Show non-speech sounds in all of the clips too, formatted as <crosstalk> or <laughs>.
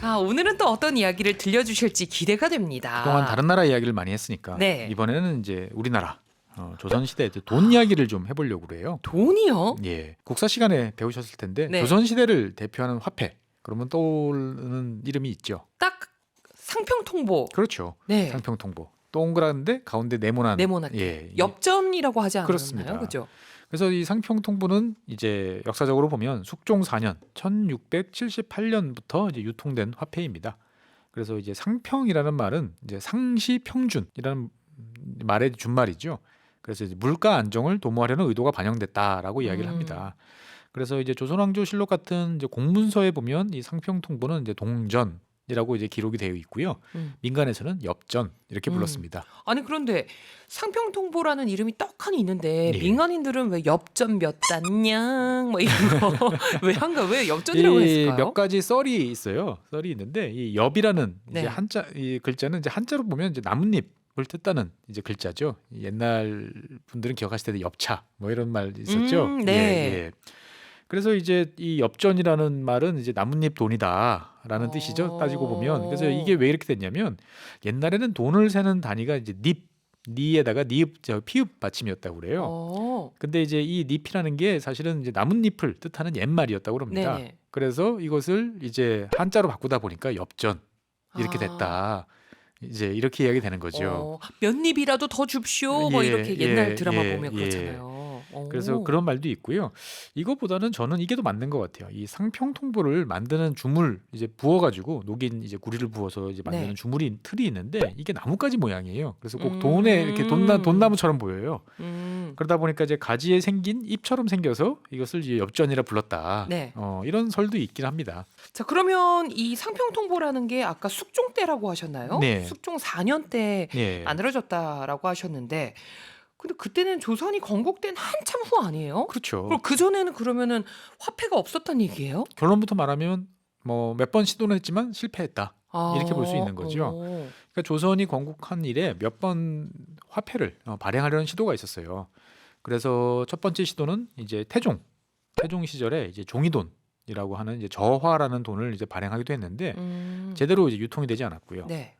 아, 오늘은 또 어떤 이야기를 들려주실지 기대가 됩니다. 그동안 다른 나라 이야기를 많이 했으니까 네. 이번에는 이제 우리나라 어, 조선 시대 돈 이야기를 좀 해보려고 그래요. 돈이요? 예, 국사 시간에 배우셨을 텐데 네. 조선 시대를 대표하는 화폐 그러면 떠오르는 이름이 있죠. 딱 상평통보. 그렇죠. 네. 상평통보 동그란데 가운데 네모난 네모나게. 예, 엽전이라고 하지 않았나요? 그렇습니다. 그죠? 그래서 이 상평 통보는 이제 역사적으로 보면 숙종 4년 1678년부터 이제 유통된 화폐입니다. 그래서 이제 상평이라는 말은 이제 상시 평준이라는 말의 준말이죠. 그래서 이제 물가 안정을 도모하려는 의도가 반영됐다라고 이야기를 음. 합니다. 그래서 이제 조선왕조실록 같은 이제 공문서에 보면 이 상평 통보는 이제 동전 이라고 이제 기록이 되어 있고요. 음. 민간에서는 엽전 이렇게 음. 불렀습니다. 아니 그런데 상평통보라는 이름이 떡하니 있는데 예. 민간인들은 왜 엽전 몇 단냥 뭐 이런 거 <laughs> 왜 한가 왜 엽전이라고 이 했을까요? 몇 가지 썰이 있어요. 썰이 있는데 이 엽이라는 네. 이제 한자 이 글자는 이제 한자로 보면 이제 나뭇잎 을 뜻하는 이제 글자죠. 이 옛날 분들은 기억하실 텐데 엽차 뭐 이런 말 있었죠. 음, 네. 예, 예. 그래서 이제 이 엽전이라는 말은 이제 나뭇잎 돈이다라는 어. 뜻이죠. 따지고 보면 그래서 이게 왜 이렇게 됐냐면 옛날에는 돈을 세는 단위가 이제 닙 니에다가 니읍 저 피읍 받침이었다고 그래요. 어. 근데 이제 이 잎이라는 게 사실은 이제 나뭇잎을 뜻하는 옛말이었다고 그럽니다. 네네. 그래서 이것을 이제 한자로 바꾸다 보니까 엽전 이렇게 아. 됐다. 이제 이렇게 이야기 되는 거죠. 어, 몇 입이라도 더 줍쇼 뭐 예, 이렇게 옛날 예, 드라마 예, 보면 예. 그렇잖아요. 어. 그래서 그런 말도 있고요. 이거보다는 저는 이게 더 맞는 것 같아요. 이 상평 통보를 만드는 주물 이제 부어가지고 녹인 이제 구리를 부어서 이제 만드는 네. 주물이 틀이 있는데 이게 나뭇가지 모양이에요. 그래서 꼭 음. 돈에 이렇게 돈나 돈나무처럼 보여요. 음. 그러다 보니까 이제 가지에 생긴 잎처럼 생겨서 이것을 이제 엽전이라 불렀다. 네. 어, 이런 설도 있긴 합니다. 자 그러면 이 상평 통보라는 게 아까 숙종 때라고 하셨나요? 네. 숙종 4년 때 예. 만들어졌다라고 하셨는데 근데 그때는 조선이 건국된 한참 후 아니에요? 그렇죠. 그럼 그 전에는 그러면은 화폐가 없었단 얘기예요? 결론부터 말하면 뭐 몇 번 시도는 했지만 실패했다. 아, 이렇게 볼 수 있는 거죠. 어. 그러니까 조선이 건국한 이래 몇 번 화폐를 어, 발행하려는 시도가 있었어요. 그래서 첫 번째 시도는 이제 태종 태종 시절에 이제 종이돈이라고 하는 이제 저화라는 돈을 이제 발행하기도 했는데 음. 제대로 이제 유통이 되지 않았고요. 네.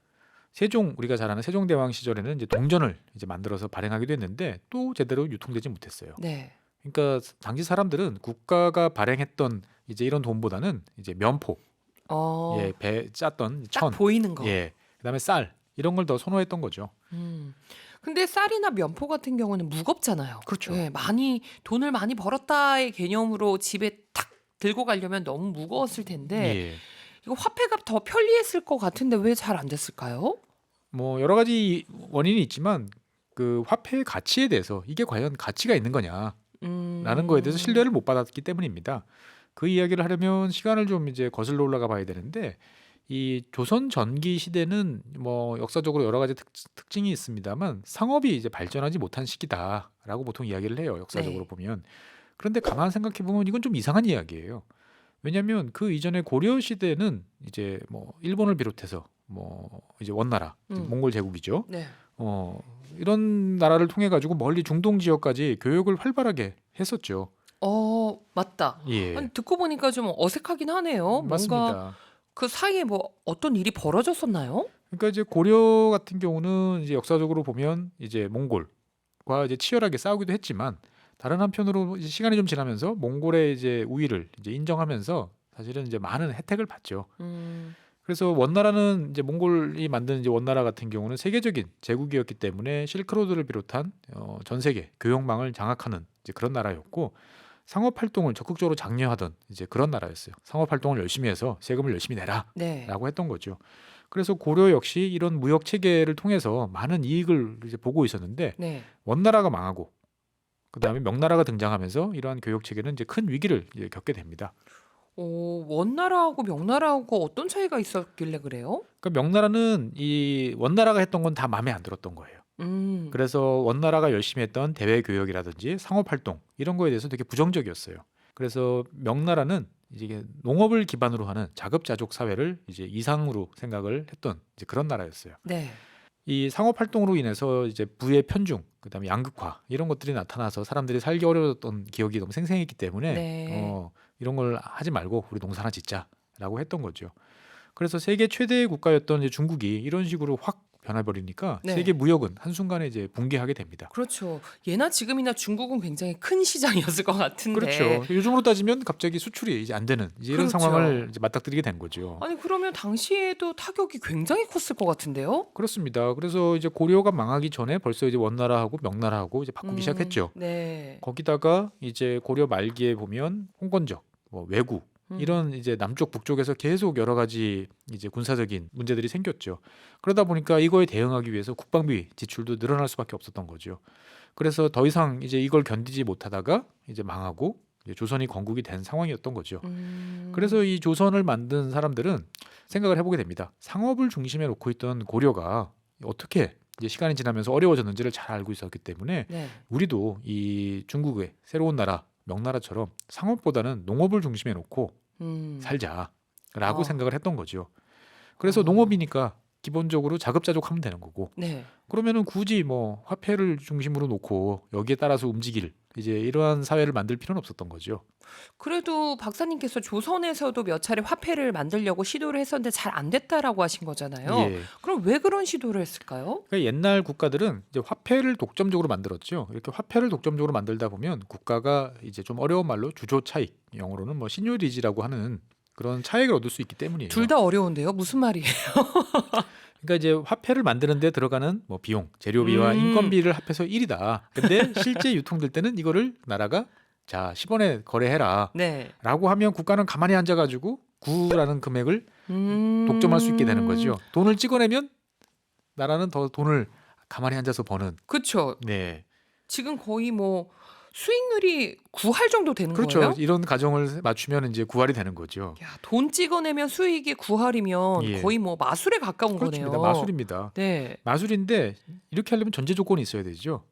세종 우리가 잘 아는 세종대왕 시절에는 이제 동전을 이제 만들어서 발행하기도 했는데 또 제대로 유통되지 못했어요. 네. 그러니까 당시 사람들은 국가가 발행했던 이제 이런 돈보다는 이제 면포, 어. 예, 배 짰던 딱 천, 보이는 거. 예, 그다음에 쌀 이런 걸 더 선호했던 거죠. 음. 근데 쌀이나 면포 같은 경우는 무겁잖아요. 그렇죠. 네, 많이 돈을 많이 벌었다의 개념으로 집에 탁 들고 가려면 너무 무거웠을 텐데 예. 이거 화폐가 더 편리했을 것 같은데 왜 잘 안 됐을까요? 뭐 여러 가지 원인이 있지만 그 화폐의 가치에 대해서 이게 과연 가치가 있는 거냐라는 음. 거에 대해서 신뢰를 못 받았기 때문입니다. 그 이야기를 하려면 시간을 좀 이제 거슬러 올라가 봐야 되는데 이 조선 전기 시대는 뭐 역사적으로 여러 가지 특, 특징이 있습니다만 상업이 이제 발전하지 못한 시기다라고 보통 이야기를 해요. 역사적으로 네. 보면. 그런데 가만 생각해 보면 이건 좀 이상한 이야기예요. 왜냐하면 그 이전에 고려 시대는 이제 뭐 일본을 비롯해서 뭐 이제 원나라, 음. 몽골 제국이죠. 네. 어 이런 나라를 통해 가지고 멀리 중동 지역까지 교육을 활발하게 했었죠. 어 맞다. 예, 아니, 듣고 보니까 좀 어색하긴 하네요. 뭔가 맞습니다. 그 사이에 뭐 어떤 일이 벌어졌었나요? 그러니까 이제 고려 같은 경우는 이제 역사적으로 보면 이제 몽골과 이제 치열하게 싸우기도 했지만 다른 한편으로 시간이 좀 지나면서 몽골의 이제 우위를 이제 인정하면서 사실은 이제 많은 혜택을 받죠. 음. 그래서 원나라는 이제 몽골이 만든 이제 원나라 같은 경우는 세계적인 제국이었기 때문에 실크로드를 비롯한 어, 전 세계 교역망을 장악하는 이제 그런 나라였고 상업 활동을 적극적으로 장려하던 이제 그런 나라였어요. 상업 활동을 열심히 해서 세금을 열심히 내라라고 네. 했던 거죠. 그래서 고려 역시 이런 무역 체계를 통해서 많은 이익을 이제 보고 있었는데 네. 원나라가 망하고 그다음에 명나라가 등장하면서 이러한 교역 체계는 이제 큰 위기를 이제 겪게 됩니다. 어, 원나라하고 명나라하고 어떤 차이가 있었길래 그래요? 그러니까 명나라는 이 원나라가 했던 건 다 마음에 안 들었던 거예요. 음. 그래서 원나라가 열심히 했던 대외 교역이라든지 상업 활동 이런 거에 대해서 되게 부정적이었어요. 그래서 명나라는 이제 농업을 기반으로 하는 자급자족 사회를 이제 이상으로 생각을 했던 이제 그런 나라였어요. 네. 이 상업 활동으로 인해서 이제 부의 편중, 그다음에 양극화 이런 것들이 나타나서 사람들이 살기 어려웠던 기억이 너무 생생했기 때문에 네. 어, 이런 걸 하지 말고 우리 농사나 짓자라고 했던 거죠. 그래서 세계 최대의 국가였던 이제 중국이 이런 식으로 확 변해버리니까 네. 세계 무역은 한순간에 이제 붕괴하게 됩니다. 그렇죠. 예나 지금이나 중국은 굉장히 큰 시장이었을 것 같은데. 그렇죠. 요즘으로 따지면 갑자기 수출이 이제 안 되는 이제 이런 그렇죠. 상황을 이제 맞닥뜨리게 된 거죠. 아니 그러면 당시에도 타격이 굉장히 컸을 것 같은데요. 그렇습니다. 그래서 이제 고려가 망하기 전에 벌써 이제 원나라하고 명나라하고 이제 바꾸기 음, 시작했죠. 네. 거기다가 이제 고려 말기에 보면 홍건적, 뭐 왜구 음. 이런 이제 남쪽 북쪽에서 계속 여러 가지 이제 군사적인 문제들이 생겼죠. 그러다 보니까 이거에 대응하기 위해서 국방비 지출도 늘어날 수밖에 없었던 거죠. 그래서 더 이상 이제 이걸 견디지 못하다가 이제 망하고 이제 조선이 건국이 된 상황이었던 거죠. 음. 그래서 이 조선을 만든 사람들은 생각을 해보게 됩니다. 상업을 중심에 놓고 있던 고려가 어떻게 이제 시간이 지나면서 어려워졌는지를 잘 알고 있었기 때문에 네. 우리도 이 중국의 새로운 나라 명나라처럼 상업보다는 농업을 중심에 놓고 음. 살자라고 어. 생각을 했던 거죠. 그래서 어. 농업이니까 기본적으로 자급자족하면 되는 거고 네. 그러면은 굳이 뭐 화폐를 중심으로 놓고 여기에 따라서 움직일 이제 이러한 사회를 만들 필요는 없었던 거죠. 그래도 박사님께서 조선에서도 몇 차례 화폐를 만들려고 시도를 했었는데 잘 안 됐다라고 하신 거잖아요. 예. 그럼 왜 그런 시도를 했을까요? 그러니까 옛날 국가들은 이제 화폐를 독점적으로 만들었죠. 이렇게 화폐를 독점적으로 만들다 보면 국가가 이제 좀 어려운 말로 주조 차익, 영어로는 뭐 신유리지라고 하는 그런 차익을 얻을 수 있기 때문이에요. 둘 다 어려운데요. 무슨 말이에요? <laughs> 그러니까 이제 화폐를 만드는 데 들어가는 뭐 비용, 재료비와 음. 인건비를 합해서 1이다. 근데 실제 유통될 때는 이거를 나라가 자, 10원에 거래해라. 네. 라고 하면 국가는 가만히 앉아 가지고 9라는 금액을 음. 독점할 수 있게 되는 거죠. 돈을 찍어내면 나라는 더 돈을 가만히 앉아서 버는 그렇죠. 네. 지금 거의 뭐 수익률이 9할 정도 되는 그렇죠. 거예요? 이런 가정을 맞추면 이제 9할이 되는 거죠. 야, 돈 찍어내면 수익이 9할이면 예. 거의 뭐 마술에 가까운 그렇습니다. 거네요. 마술입니다. 네. 마술인데 이렇게 하려면 전제 조건이 있어야 되죠.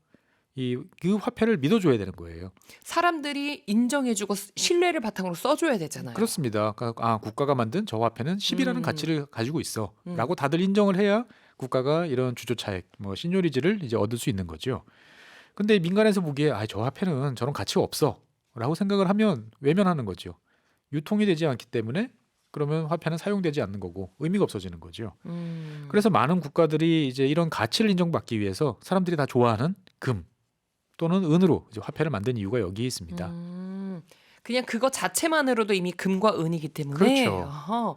이 그 화폐를 믿어줘야 되는 거예요. 사람들이 인정해주고 신뢰를 바탕으로 써줘야 되잖아요. 그렇습니다. 그러니까 아 국가가 만든 저 화폐는 10이라는 음. 가치를 가지고 음. 있어라고 다들 인정을 해야 국가가 이런 주조 차익, 뭐 신요리지를 이제 얻을 수 있는 거죠. 근데 민간에서 보기에 아 저 화폐는 저런 가치가 없어 라고 생각을 하면 외면하는 거죠. 유통이 되지 않기 때문에 그러면 화폐는 사용되지 않는 거고 의미가 없어지는 거죠. 음. 그래서 많은 국가들이 이제 이런 가치를 인정받기 위해서 사람들이 다 좋아하는 금 또는 은으로 이제 화폐를 만든 이유가 여기에 있습니다. 음, 그냥 그거 자체만으로도 이미 금과 은이기 때문에. 그렇죠. 아하.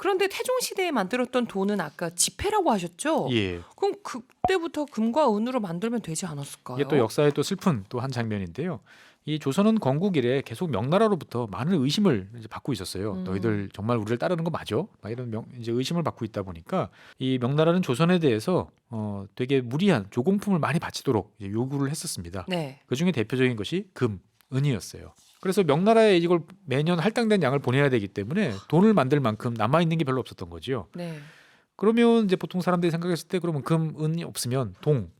그런데 태종 시대에 만들었던 돈은 아까 지폐라고 하셨죠? 예. 그럼 그때부터 금과 은으로 만들면 되지 않았을까요? 이게 또 역사의 또 슬픈 또 한 장면인데요. 이 조선은 건국 이래 계속 명나라로부터 많은 의심을 이제 받고 있었어요. 음. 너희들 정말 우리를 따르는 거 맞아? 막 이런 명, 이제 의심을 받고 있다 보니까 이 명나라는 조선에 대해서 어 되게 무리한 조공품을 많이 바치도록 요구를 했었습니다. 네. 그 중에 대표적인 것이 금, 은이었어요. 그래서 명나라에 이걸 매년 할당된 양을 보내야 되기 때문에 돈을 만들 만큼 남아 있는 게 별로 없었던 거죠. 네. 그러면 이제 보통 사람들이 생각했을 때 그러면 금, 은이 없으면 동.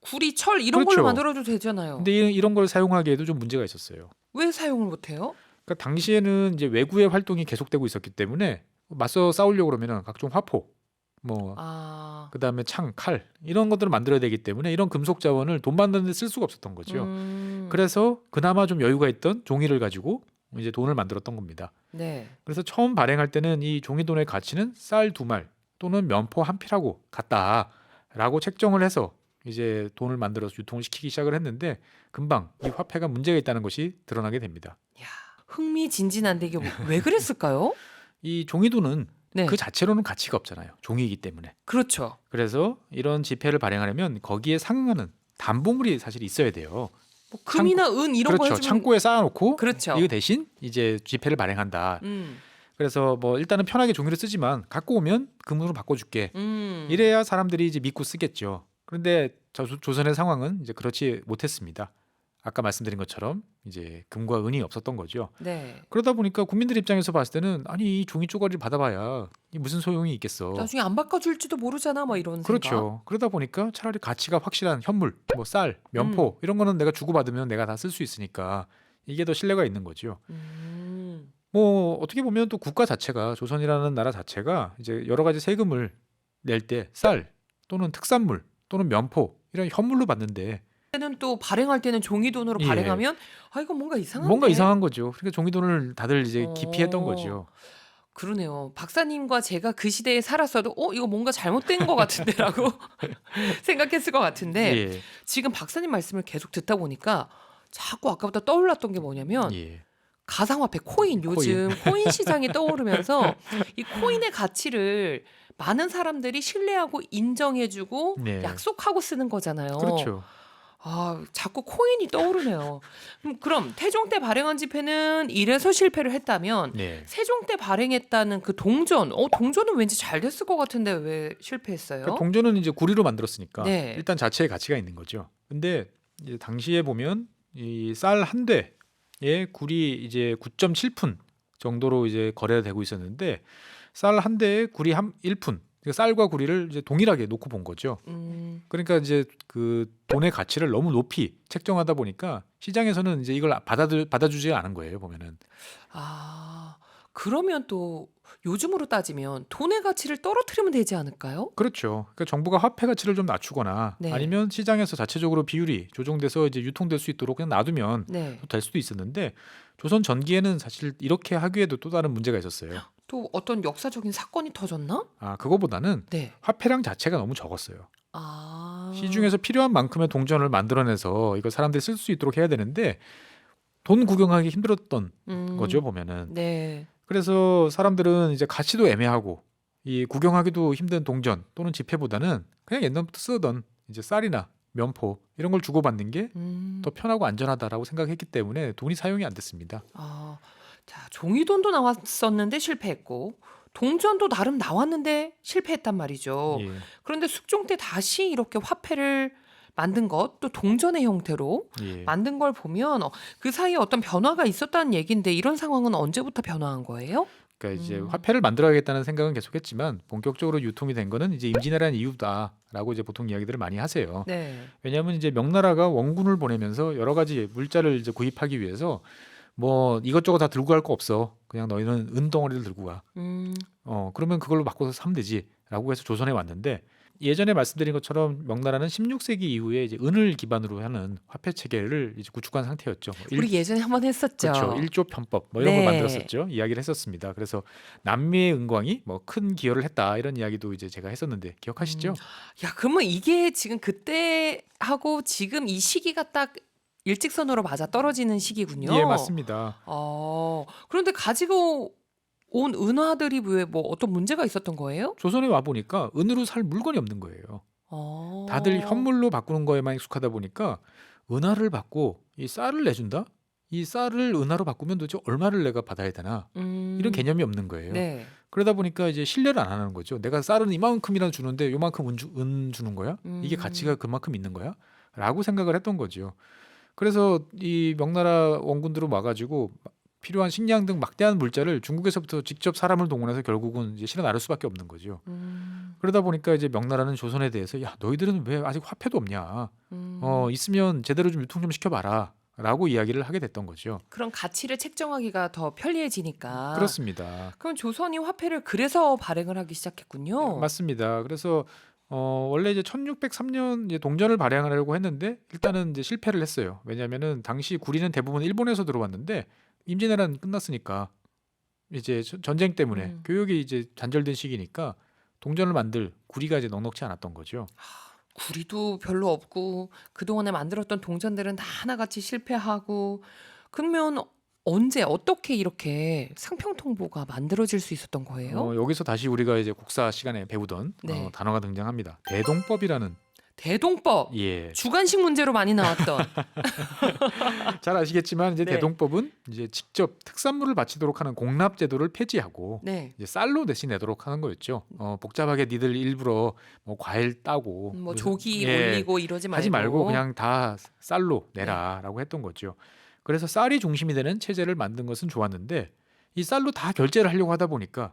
구리, 철 이런 그렇죠. 걸로 만들어도 되잖아요. 근데 이- 이런 걸 사용하기에도 좀 문제가 있었어요. 왜 사용을 못해요? 그러니까 당시에는 이제 외구의 활동이 계속되고 있었기 때문에 맞서 싸우려고 그러면은 각종 화포, 뭐 아. 그다음에 창, 칼 이런 것들을 만들어야 되기 때문에 이런 금속 자원을 돈 만드는 데 쓸 수가 없었던 거죠. 음, 그래서 그나마 좀 여유가 있던 종이를 가지고 이제 돈을 만들었던 겁니다. 네. 그래서 처음 발행할 때는 이 종이 돈의 가치는 쌀 두 말 또는 면포 한 필하고 같다라고 책정을 해서 이제 돈을 만들어서 유통을 시키기 시작을 했는데 금방 이 화폐가 문제가 있다는 것이 드러나게 됩니다. 야, 흥미진진한데 이게 왜 그랬을까요? <laughs> 이 종이돈은 네. 그 자체로는 가치가 없잖아요. 종이이기 때문에. 그렇죠. 그래서 이런 지폐를 발행하려면 거기에 상응하는 담보물이 사실 있어야 돼요. 뭐 금이나 은 이런 거 그렇죠. 해주면 창고에 쌓아놓고 그렇죠. 이거 대신 이제 지폐를 발행한다. 음. 그래서 뭐 일단은 편하게 종이를 쓰지만 갖고 오면 금으로 바꿔줄게. 음. 이래야 사람들이 이제 믿고 쓰겠죠. 그런데 저- 조선의 상황은 이제 그렇지 못했습니다. 아까 말씀드린 것처럼 이제 금과 은이 없었던 거죠. 네. 그러다 보니까 국민들 입장에서 봤을 때는 아니 이 종이 쪼가리를 받아봐야 이 무슨 소용이 있겠어. 나중에 안 바꿔줄지도 모르잖아, 뭐 이런 그렇죠. 그러다 보니까 차라리 가치가 확실한 현물, 뭐 쌀, 면포 음. 이런 거는 내가 주고 받으면 내가 다 쓸 수 있으니까 이게 더 신뢰가 있는 거죠. 음. 뭐 어떻게 보면 또 국가 자체가 조선이라는 나라 자체가 이제 여러 가지 세금을 낼 때 쌀 또는 특산물 또는 면포 이런 현물로 받는데 때는 또 발행할 때는 종이 돈으로 예. 발행하면 아 이거 뭔가 이상한데. 뭔가 이상한 거죠. 그러니까 종이돈을 다들 이제 기피했던 어. 거죠. 그러네요. 박사님과 제가 그 시대에 살았어도 어 이거 뭔가 잘못된 것 같은데라고 <laughs> <laughs> 생각했을 것 같은데 예. 지금 박사님 말씀을 계속 듣다 보니까 자꾸 아까부터 떠올랐던 게 뭐냐면 예. 가상화폐 코인 요즘 코인 <laughs> 시장이 떠오르면서 이 코인의 가치를 많은 사람들이 신뢰하고 인정해주고 네. 약속하고 쓰는 거잖아요. 그렇죠. 아, 자꾸 코인이 떠오르네요. 그럼, 그럼 태종 때 발행한 지폐는 이래서 실패를 했다면 네. 세종 때 발행했다는 그 동전, 어 동전은 왠지 잘 됐을 것 같은데 왜 실패했어요? 그러니까 동전은 이제 구리로 만들었으니까 네. 일단 자체의 가치가 있는 거죠. 근데 이제 당시에 보면 이 쌀 한 대에 구리 이제 9.7푼 정도로 이제 거래가 되고 있었는데 쌀 한 대에 구리 한 1푼. 그러니까 쌀과 구리를 이제 동일하게 놓고 본 거죠. 음, 그러니까 이제 그 돈의 가치를 너무 높이 책정하다 보니까 시장에서는 이제 이걸 받아들 받아주지 않은 거예요. 보면은 아 그러면 또 요즘으로 따지면 돈의 가치를 떨어뜨리면 되지 않을까요? 그렇죠. 그러니까 정부가 화폐 가치를 좀 낮추거나 네. 아니면 시장에서 자체적으로 비율이 조정돼서 이제 유통될 수 있도록 그냥 놔두면 네. 될 수도 있었는데 조선 전기에는 사실 이렇게 하기에도 또 다른 문제가 있었어요. 또 어떤 역사적인 사건이 터졌나? 아 그거보다는 네. 화폐량 자체가 너무 적었어요. 아 시중에서 필요한 만큼의 동전을 만들어내서 이걸 사람들이 쓸 수 있도록 해야 되는데 돈 구경하기 힘들었던 음, 거죠 보면은. 네. 그래서 사람들은 이제 가치도 애매하고 이 구경하기도 힘든 동전 또는 지폐보다는 그냥 옛날부터 쓰던 이제 쌀이나 면포 이런 걸 주고받는 게 더 음, 편하고 안전하다라고 생각했기 때문에 돈이 사용이 안 됐습니다. 아, 자 종이돈도 나왔었는데 실패했고 동전도 나름 나왔는데 실패했단 말이죠. 예. 그런데 숙종 때 다시 이렇게 화폐를 만든 것, 또 동전의 형태로 예. 만든 걸 보면 어, 그 사이에 어떤 변화가 있었다는 얘기인데 이런 상황은 언제부터 변화한 거예요? 그러니까 이제 음. 화폐를 만들어야겠다는 생각은 계속했지만 본격적으로 유통이 된 거는 이제 임진왜란 이후다라고 이제 보통 이야기들을 많이 하세요. 네. 왜냐하면 이제 명나라가 원군을 보내면서 여러 가지 물자를 이제 구입하기 위해서 뭐 이것저것 다 들고 갈 거 없어. 그냥 너희는 은 덩어리를 들고 가. 음, 어 그러면 그걸로 바꿔서 사면 되지라고 해서 조선에 왔는데 예전에 말씀드린 것처럼 명나라는 16세기 이후에 이제 은을 기반으로 하는 화폐 체계를 이제 구축한 상태였죠. 뭐 일- 우리 예전에 한번 했었죠. 그렇죠. 일조 편법 뭐 이런 네. 걸 만들었었죠. 이야기를 했었습니다. 그래서 남미의 은광이 뭐 큰 기여를 했다 이런 이야기도 이제 제가 했었는데 기억하시죠? 음. 야, 그러면 이게 지금 그때 하고 지금 이 시기가 딱 일직선으로 맞아 떨어지는 시기군요. 예, 맞습니다. 어, 그런데 가지고 온 은화들이 왜뭐 어떤 문제가 있었던 거예요? 조선에 와 보니까 은으로 살 물건이 없는 거예요. 어. 다들 현물로 바꾸는 거에만 익숙하다 보니까 은화를 받고 이 쌀을 내준다? 이 쌀을 은화로 바꾸면 도대체 얼마를 내가 받아야 되나? 음. 이런 개념이 없는 거예요. 네. 그러다 보니까 이제 신뢰를 안 하는 거죠. 내가 쌀은 이만큼이나 주는데 요만큼 은, 주, 은 주는 거야? 이게 음. 가치가 그만큼 있는 거야? 라고 생각을 했던 거죠. 그래서 이 명나라 원군들은 와가지고 필요한 식량 등 막대한 물자를 중국에서부터 직접 사람을 동원해서 결국은 이제 실어 나를 수밖에 없는 거죠. 음. 그러다 보니까 이제 명나라는 조선에 대해서 야 너희들은 왜 아직 화폐도 없냐? 음. 어 있으면 제대로 좀 유통 좀 시켜봐라. 라고 이야기를 하게 됐던 거죠. 그런 가치를 책정하기가 더 편리해지니까. 그렇습니다. 그럼 조선이 화폐를 그래서 발행을 하기 시작했군요. 맞습니다. 그래서 어, 원래 이제 1603년 이제 동전을 발행하려고 했는데 일단은 이제 실패를 했어요. 왜냐하면은 당시 구리는 대부분 일본에서 들어왔는데 임진왜란 끝났으니까 이제 전- 전쟁 때문에 음. 교육이 이제 단절된 시기니까 동전을 만들 구리가 이제 넉넉치 않았던 거죠. 구리도 별로 없고 그동안에 만들었던 동전들은 다 하나같이 실패하고 그러면 언제 어떻게 이렇게 상평통보가 만들어질 수 있었던 거예요? 어, 여기서 다시 우리가 이제 국사 시간에 배우던 네. 어, 단어가 등장합니다. 대동법이라는 대동법 예. 주관식 문제로 많이 나왔던 <laughs> 잘 아시겠지만 이제 네. 대동법은 이제 직접 특산물을 바치도록 하는 공납 제도를 폐지하고 네. 이제 쌀로 대신 내도록 하는 거였죠. 어, 복잡하게 니들 일부러 뭐 과일 따고 뭐 조기 예, 올리고 이러지 말고 하지 말고 그냥 다 쌀로 내라라고 했던 거죠. 그래서 쌀이 중심이 되는 체제를 만든 것은 좋았는데 이 쌀로 다 결제를 하려고 하다 보니까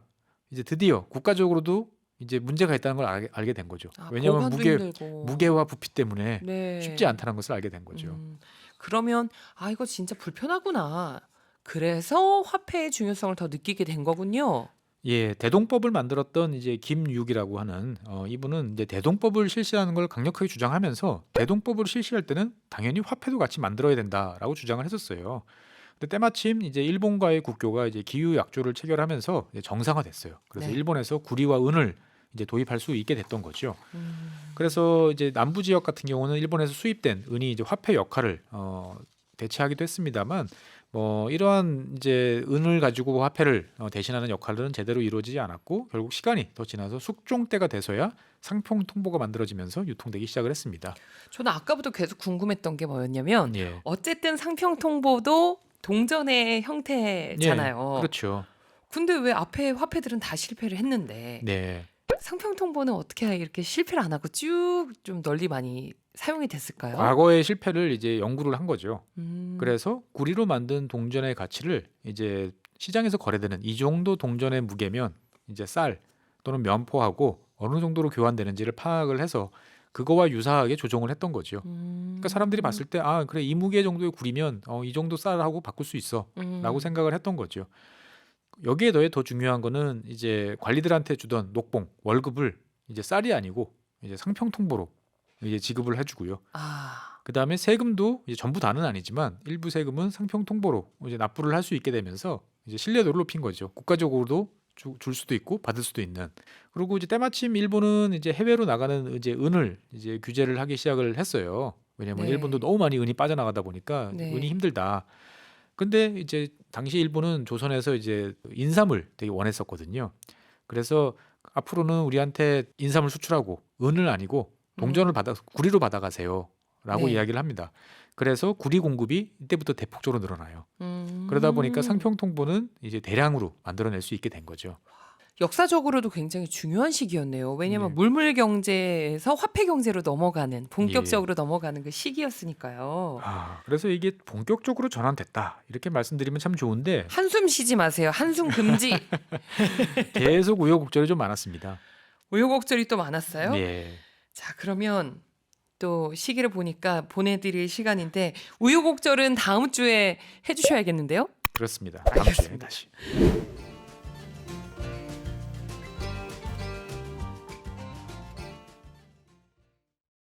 이제 드디어 국가적으로도 이제 문제가 있다는 걸 알, 알게 된 거죠. 아, 왜냐하면 무게 힘들고. 무게와 부피 때문에 네. 쉽지 않다는 것을 알게 된 거죠. 음, 그러면 아 이거 진짜 불편하구나. 그래서 화폐의 중요성을 더 느끼게 된 거군요. 예, 대동법을 만들었던 이제 김육이라고 하는 어, 이분은 이제 대동법을 실시하는 걸 강력하게 주장하면서 대동법을 실시할 때는 당연히 화폐도 같이 만들어야 된다라고 주장을 했었어요. 근데 때마침 이제 일본과의 국교가 이제 기후 약조를 체결하면서 이제 정상화됐어요. 그래서 네. 일본에서 구리와 은을 이제 도입할 수 있게 됐던 거죠. 음. 그래서 이제 남부 지역 같은 경우는 일본에서 수입된 은이 이제 화폐 역할을 어, 대체하기도 했습니다만 뭐 이러한 이제 은을 가지고 화폐를 어, 대신하는 역할은 제대로 이루어지지 않았고 결국 시간이 더 지나서 숙종 때가 돼서야 상평 통보가 만들어지면서 유통되기 시작을 했습니다. 저는 아까부터 계속 궁금했던 게 뭐였냐면 예. 어쨌든 상평 통보도 동전의 형태잖아요. 예, 그렇죠. 근데 왜 앞에 화폐들은 다 실패를 했는데 네. 상평 통보는 어떻게 이렇게 실패를 안 하고 쭉 좀 널리 많이 사용이 됐을까요? 과거의 실패를 이제 연구를 한 거죠. 음. 그래서 구리로 만든 동전의 가치를 이제 시장에서 거래되는 이 정도 동전의 무게면 이제 쌀 또는 면포하고 어느 정도로 교환되는지를 파악을 해서 그거와 유사하게 조정을 했던 거죠. 음. 그러니까 사람들이 봤을 때 아 그래 이 무게 정도의 구리면 어, 이 정도 쌀하고 바꿀 수 있어라고 음. 생각을 했던 거죠. 여기에 더해 더 중요한 거는 이제 관리들한테 주던 녹봉 월급을 이제 쌀이 아니고 이제 상평 통보로 이제 지급을 해주고요. 아, 그 다음에 세금도 이제 전부 다는 아니지만 일부 세금은 상평 통보로 이제 납부를 할 수 있게 되면서 이제 신뢰도를 높인 거죠. 국가적으로도 주- 줄 수도 있고 받을 수도 있는. 그리고 이제 때마침 일본은 이제 해외로 나가는 이제 은을 이제 규제를 하기 시작을 했어요. 왜냐하면 네. 일본도 너무 많이 은이 빠져나가다 보니까 네. 은이 힘들다. 근데 이제 당시 일본은 조선에서 이제 인삼을 되게 원했었거든요. 그래서 앞으로는 우리한테 인삼을 수출하고 은을 아니고 동전을 받아 구리로 받아가세요 라고 음. 네. 이야기를 합니다. 그래서 구리 공급이 이때부터 대폭적으로 늘어나요. 음. 그러다 보니까 상평 통보는 이제 대량으로 만들어낼 수 있게 된 거죠. 역사적으로도 굉장히 중요한 시기였네요. 왜냐하면 네. 물물 경제에서 화폐 경제로 넘어가는 본격적으로 넘어가는 그 시기였으니까요. 아, 그래서 이게 본격적으로 전환됐다 이렇게 말씀드리면 참 좋은데 한숨 쉬지 마세요. 한숨 금지. <laughs> 계속 우여곡절이 좀 많았습니다. 우여곡절이 또 많았어요. 예. 자, 그러면 또 시기를 보니까 보내드릴 시간인데 우여곡절은 다음 주에 해주셔야겠는데요. 그렇습니다. 다음 주에. 다시.